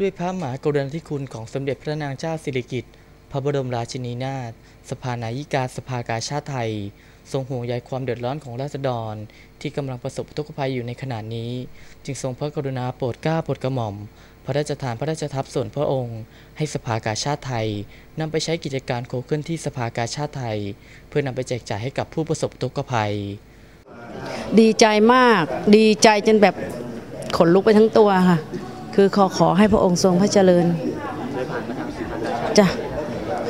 ด้วยพระมหากรุณาธิคุณของสมเด็จพระนางเจ้าสิริกิติ์พระบรมราชินีนาถสภานายิกาสภากาชาติไทย ทรงห่วงใยความเดือดร้อนของราษฎร ที่กำลังประสบอุทกภัยอยู่ในขณะนี้ จึงทรงพระกรุณาโปรดเกล้าโปรดกระหม่อม พระราชทานพระราชทัพส่วนพระองค์ ให้สภากาชาติไทยนำไปใช้กิจการโคเคลื่อนที่สภากาชาติไทย เพื่อนำไปแจกจ่ายให้กับผู้ประสบอุทกภัย ดีใจมาก ดีใจจนแบบขนลุกไปทั้งตัวค่ะ คือขอขอให้พระองค์ทรงพระเจริญได้ผ่านมาทางสภากาชาติจ้ะ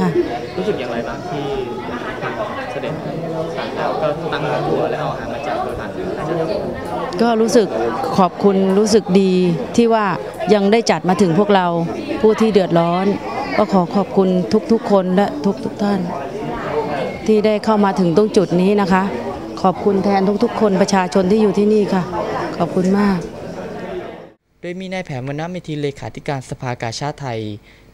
ค่ะรู้สึกอย่างไรบ้างที่ทางเสด็จสารแล้วก็ตั้งหัวและเอาอาหารมาแจกโดยผ่านสื่อราชการก็รู้สึกขอบคุณรู้สึกดีที่ว่ายังได้จัดมาถึงพวกเราผู้ที่เดือดร้อน ก็ขอขอบคุณทุกๆคนและทุกๆท่าน ที่ได้เข้ามาถึงตรงจุดนี้นะคะ ขอบคุณแทนทุกๆ คนประชาชนที่อยู่ที่นี่ค่ะ ขอบคุณมาก โดยมีนายแผนวรรณเมธีเลขาธิการสภากาชาติไทย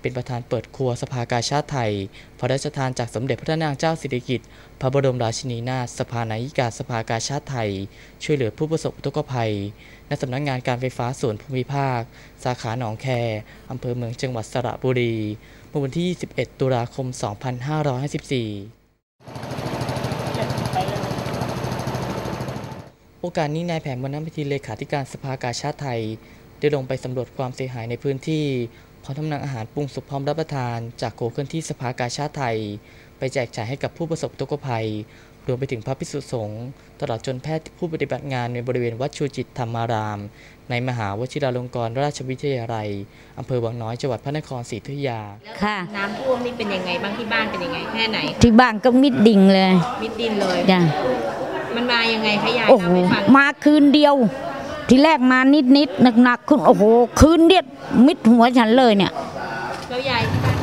เป็นประธานเปิดครัวสภากาชาติไทย พระราชทานจากสมเด็จพระนางเจ้าสิริกิติ์พระบรมราชินีนาถสภานายิกาสภากาชาติไทย ช่วยเหลือผู้ประสบอุทกภัย ณสำนักงานการไฟฟ้าส่วนภูมิภาค สาขาหนองแคอำเภอเมืองจังหวัดสระบุรีเมื่อวันที่ 21 ตุลาคม 2554โอกาสนี้นายแผนวรรณพิธีเลขาธิการสภากาชาติไทย ได้ลงไปสำรวจความเสียหายในพื้นที่พร้อมทำนำอาหารปรุงสุกพร้อมรับประทาน จากโกเคลื่อนที่สภากาชาติไทย ไปแจกจ่ายให้กับผู้ประสบอุทกภัย รวมไปถึงพระภิกษุสงฆ์ตลอดจนแพทย์ผู้ปฏิบัติงานในบริเวณวัดชูจิตธรรมาราม ในมหาวชิราลงกรณราชวิทยาลัยอำเภอวังน้อยจังหวัดพระนครศรีอยุธยา ค่ะ น้ำท่วมนี่เป็นยังไงบ้างที่บ้านเป็นยังไงแค่ไหน ที่บ้านก็มิดดิ่งเลย มิดดินเลย จ้ะ มันมายังไงคะยายโอ้โห เล่าให้ฟังมาคืนเดียว ที่แรกมานิดนิดหนักหนักๆขึ้นโอ้โหคืนเดียดมิดหัวฉันเลยเนี่ยแล้วยายที่บ้าน